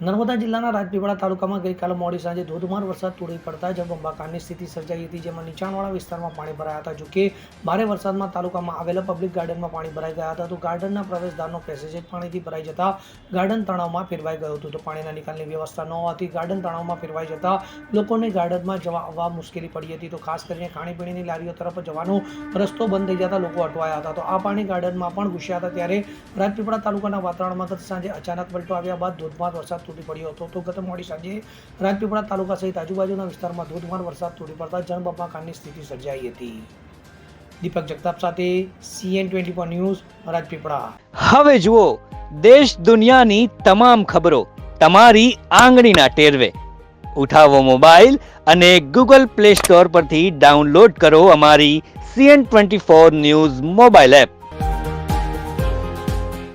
નર્મદા જિલ્લાના રાજપીપળા તાલુકામાં ગઈકાલે મોડી સાંજે ધોધમાર વરસાદ તૂટી પડતા જળબંબાકારની સ્થિતિ સર્જાઈ હતી, જેમાં નીચાણવાળા વિસ્તારમાં પાણી ભરાયા હતા. જોકે ભારે વરસાદમાં તાલુકામાં આવેલા પબ્લિક ગાર્ડનમાં પાણી ભરાઈ ગયા હતા તો ગાર્ડનના પ્રવેશદ્વારનો પેસેજ પાણીથી ભરાઈ જતા ગાર્ડન તળાવમાં ફેરવાઈ ગયું હતું. તો પાણીના નિકાલની વ્યવસ્થા ન હોવાથી ગાર્ડન તળાવમાં ફેરવાઈ જતા લોકોને ગાર્ડનમાં જવા આવવા મુશ્કેલી પડી હતી. તો ખાસ કરીને ખાણીપીણીની લારીઓ તરફ જવાનો રસ્તો બંધ થઈ જતા લોકો અટવાયા હતા. તો આ પાણી ગાર્ડનમાં પણ ઘૂસ્યા હતા. ત્યારે રાજપીપળા તાલુકાના વાતાવરણમાં ગત સાંજે અચાનક પલટો આવ્યા બાદ ધોધમાર વરસાદ તૂટી પડ્યો હતો. તો ગત મોડી સાંજે રાજપીપળા તાલુકા સહિત આજુબાજુના વિસ્તારમાં ધોધમાર વરસાદ તૂટી પડતા જળબંબાકારની સ્થિતિ સર્જાઈ હતી. દીપક જગતાપ સાથે CN twenty four news, Rajpipla. હવે જુઓ, દેશ દુનિયાની તમામ ખબરો તમારી આંગળીના ટેરવે. ઉઠાવો મોબાઈલ અને ગૂગલ પ્લે સ્ટોર પરથી ડાઉનલોડ કરો અમારી CN twenty four news mobile app.